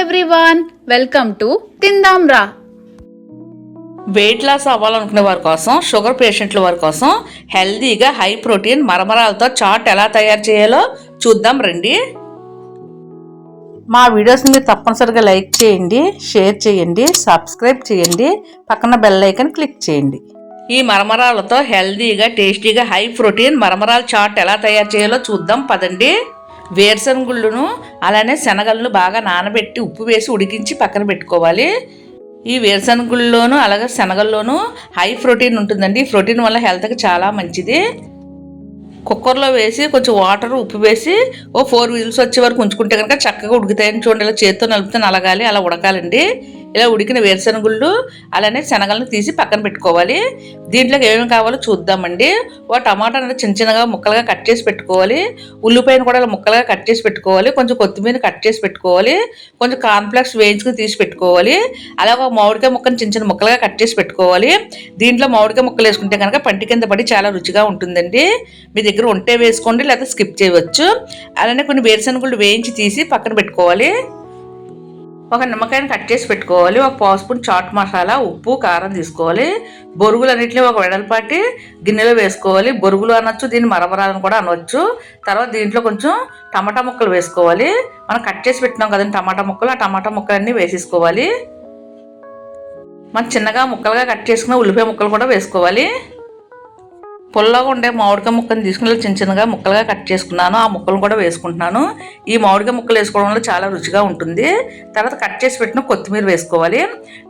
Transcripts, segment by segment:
Everyone welcome to తిందాం రా weight loss అవ్వాలనుకునే వారి కోసం షుగర్ పేషెంట్ల వారి కోసం హెల్దీగా హై ప్రోటీన్ మరమరాలతో చాట్ ఎలా తయారు చేయాలో చూద్దాం రండి. మా వీడియోస్ని మీరు తప్పనిసరిగా లైక్ చేయండి షేర్ చేయండి సబ్స్క్రైబ్ చేయండి పక్కన బెల్ ఐకన్ క్లిక్ చేయండి. ఈ మరమరాలతో హెల్దీగా టేస్టీగా హై ప్రోటీన్ మరమరాల చాట్ ఎలా తయారు చేయాలో చూద్దాం పదండి. వేరుశనగుళ్ళును అలానే శనగలను బాగా నానబెట్టి ఉప్పు వేసి ఉడికించి పక్కన పెట్టుకోవాలి. ఈ వేరుశనగుల్లోను అలాగే శనగల్లోనూ హై ప్రోటీన్ ఉంటుందండి. ఈ ప్రోటీన్ వల్ల హెల్త్కి చాలా మంచిది. కుక్కర్లో వేసి కొంచెం వాటర్ ఉప్పు వేసి ఓ ఫోర్ విజిల్స్ వచ్చే వరకు ఉంచుకుంటే కనుక చక్కగా ఉడుకుతాయని చూడండి. ఇలా చేత్తో నలుపుతూ నలగాలి అలా ఉడకాలండి. ఇలా ఉడికిన వేరుశనగుళ్ళు అలానే శనగలను తీసి పక్కన పెట్టుకోవాలి. దీంట్లోకి ఏమేమి కావాలో చూద్దామండి. ఓ టమాటా అనేది చిన్న చిన్నగా ముక్కలుగా కట్ చేసి పెట్టుకోవాలి. ఉల్లిపాయను కూడా అలా ముక్కలుగా కట్ చేసి పెట్టుకోవాలి. కొంచెం కొత్తిమీర కట్ చేసి పెట్టుకోవాలి. కొంచెం కాన్ఫ్లెక్స్ వేయించుకుని తీసి పెట్టుకోవాలి. అలాగే ఒక మామిడికాయ ముక్కను చిన్న చిన్న ముక్కలుగా కట్ చేసి పెట్టుకోవాలి. దీంట్లో మామిడికాయ ముక్కలు వేసుకుంటే కనుక పంటి కింద పడి చాలా రుచిగా ఉంటుందండి. మీ దగ్గర ఉంటే వేసుకోండి లేకపోతే స్కిప్ చేయవచ్చు. అలానే కొన్ని వేరుశనగుళ్ళు వేయించి తీసి పక్కన పెట్టుకోవాలి. ఒక నిమ్మకాయని కట్ చేసి పెట్టుకోవాలి. ఒక పావు స్పూన్ చాట్ మసాలా ఉప్పు కారం తీసుకోవాలి. బొరుగులు అన్నింటినీ ఒక వెడల్పాటి గిన్నెలో వేసుకోవాలి. బొరుగులు అనొచ్చు దీన్ని మరమరాలను కూడా అనవచ్చు తర్వాత దీంట్లో కొంచెం టమాటా ముక్కలు వేసుకోవాలి. మనం కట్ చేసి పెట్టినాం కదండి టమాటా ముక్కలు ఆ టమాటా ముక్కలన్నీ వేసేసుకోవాలి. మనం చిన్నగా ముక్కలుగా కట్ చేసుకున్న ఉల్లిపాయ ముక్కలు కూడా వేసుకోవాలి. పుల్లగా ఉండే మామిడికాయ ముక్కను తీసుకుని చిన్న చిన్నగా ముక్కలుగా కట్ చేసుకున్నాను. ఆ ముక్కలను కూడా వేసుకుంటున్నాను. ఈ మామిడికాయ ముక్కలు వేసుకోవడం వల్ల చాలా రుచిగా ఉంటుంది. తర్వాత కట్ చేసి పెట్టిన కొత్తిమీర వేసుకోవాలి.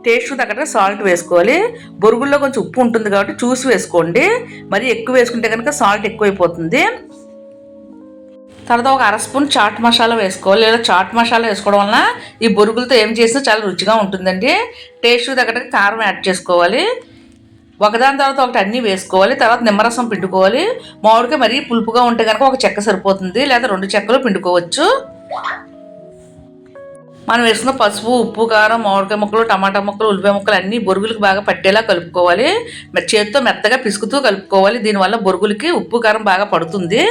టేస్ట్ తగ్గట సాల్ట్ వేసుకోవాలి. బొరుగుల్లో కొంచెం ఉప్పు ఉంటుంది కాబట్టి చూసి వేసుకోండి. మరి ఎక్కువ వేసుకుంటే కనుక సాల్ట్ ఎక్కువైపోతుంది. తర్వాత ఒక అర స్పూన్ చాట్ మసాలా వేసుకోవాలి. లేదా చాట్ మసాలా వేసుకోవడం వలన ఈ బొరుగులతో ఏం చేసినా చాలా రుచిగా ఉంటుందండి. టేస్ట్ తగ్గట్టు కారం యాడ్ చేసుకోవాలి. ఒకదాని తర్వాత ఒకటి అన్నీ వేసుకోవాలి తర్వాత నిమ్మరసం పిండుకోవాలి. మామిడికాయ మరీ పులుపుగా ఉంటే కనుక ఒక చెక్క సరిపోతుంది లేదా రెండు చెక్కలు పిండుకోవచ్చు. మనం వేసుకున్న పసుపు ఉప్పు కారం మామిడికాయ ముక్కలు టమాటా ముక్కలు ఉల్లిపాయ ముక్కలు అన్నీ బొరుగులకు బాగా పట్టేలా కలుపుకోవాలి. చేతితో మెత్తగా పిసుకుతూ కలుపుకోవాలి. దీనివల్ల బొరుగులకి ఉప్పు కారం బాగా పడుతుంది.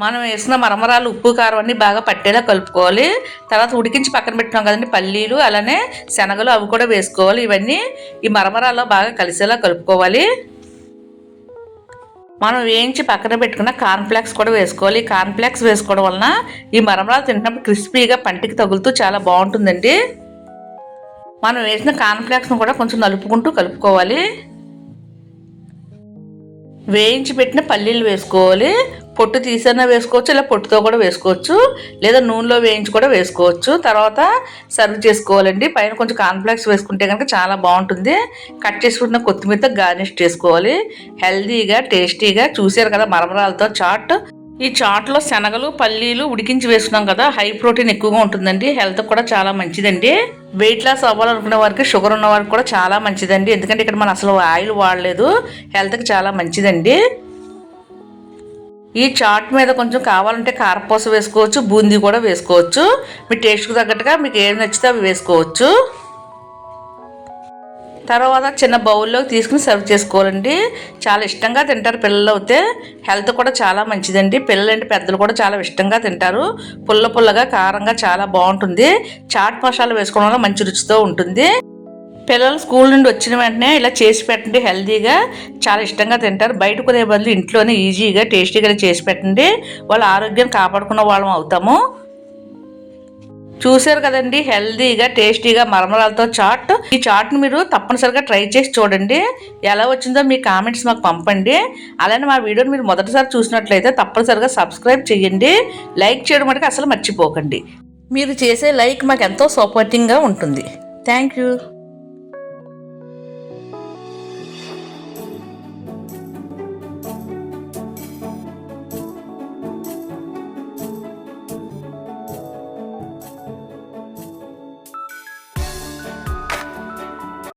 మనం వేసిన మరమరాలు ఉప్పు కారం అన్ని బాగా పట్టేలా కలుపుకోవాలి. తర్వాత ఉడికించి పక్కన పెట్టినాం కదండి పల్లీలు అలానే శనగలు అవి కూడా వేసుకోవాలి. ఇవన్నీ ఈ మరమరాల్లో బాగా కలిసేలా కలుపుకోవాలి. మనం వేయించి పక్కన పెట్టుకున్న కార్న్ఫ్లాక్స్ కూడా వేసుకోవాలి. కార్న్ఫ్లెక్స్ కార్న్ఫ్లాక్స్ వేసుకోవడం వలన ఈ మరమరాలు తింటున్నప్పుడు క్రిస్పీగా పంటికి తగులుతూ చాలా బాగుంటుందండి. మనం వేసిన కార్న్ఫ్లాక్స్ను కూడా కొంచెం నలుపుకుంటూ కలుపుకోవాలి. వేయించి పెట్టిన పల్లీలు వేసుకోవాలి. పొట్టు తీసైనా వేసుకోవచ్చు ఇలా పొట్టుతో కూడా వేసుకోవచ్చు లేదా నూనెలో వేయించి కూడా వేసుకోవచ్చు. తర్వాత సర్వ్ చేసుకోవాలండి. పైన కొంచెం కాన్ఫ్లెక్స్ వేసుకుంటే కనుక చాలా బాగుంటుంది. కట్ చేసుకుంటున్న కొత్తిమీరతో గార్నిష్ చేసుకోవాలి. హెల్దీగా టేస్టీగా చూసారు కదా మరమరాలతో చాట్. ఈ చాట్లో శనగలు పల్లీలు ఉడికించి వేసుకున్నాం కదా హై ప్రోటీన్ ఎక్కువగా ఉంటుందండి. హెల్త్ కూడా చాలా మంచిదండి. వెయిట్ లాస్ అవ్వాలనుకునే వారికి షుగర్ ఉన్న వారికి కూడా చాలా మంచిదండి. ఎందుకంటే ఇక్కడ మనం అసలు ఆయిల్ వాడలేదు. హెల్త్కి చాలా మంచిదండి. ఈ చాట్ మీద కొంచెం కావాలంటే కారపూస వేసుకోవచ్చు బూందీ కూడా వేసుకోవచ్చు. మీ టేస్ట్కి తగ్గట్టుగా మీకు ఏం నచ్చితే అవి వేసుకోవచ్చు. తర్వాత చిన్న బౌల్లోకి తీసుకుని సర్వ్ చేసుకోవాలండి. చాలా ఇష్టంగా తింటారు పిల్లలు అయితే. హెల్త్ కూడా చాలా మంచిదండి. పిల్లలంటే పెద్దలు కూడా చాలా ఇష్టంగా తింటారు. పుల్ల పుల్లగా కారంగా చాలా బాగుంటుంది. చాట్ మసాలా వేసుకోవడం వల్ల మంచి రుచితో ఉంటుంది. పిల్లలు స్కూల్ నుండి వచ్చిన వెంటనే ఇలా చేసి పెట్టండి హెల్తీగా చాలా ఇష్టంగా తింటారు. బయట కొనే బదులు ఇంట్లోనే ఈజీగా టేస్టీగా చేసి పెట్టండి. వాళ్ళ ఆరోగ్యం కాపాడుకున్న వాళ్ళం అవుతాము. చూశారు కదండి హెల్దీగా టేస్టీగా మరమరాలతో చాట్. ఈ చాట్ని మీరు తప్పనిసరిగా ట్రై చేసి చూడండి. ఎలా వచ్చిందో మీ కామెంట్స్ మాకు పంపండి. అలానే మా వీడియోని మీరు మొదటిసారి చూసినట్లయితే తప్పనిసరిగా సబ్స్క్రైబ్ చేయండి. లైక్ చేయడం మటుకు అసలు మర్చిపోకండి. మీరు చేసే లైక్ మాకు ఎంతో సపోర్టింగ్గా ఉంటుంది. Thank you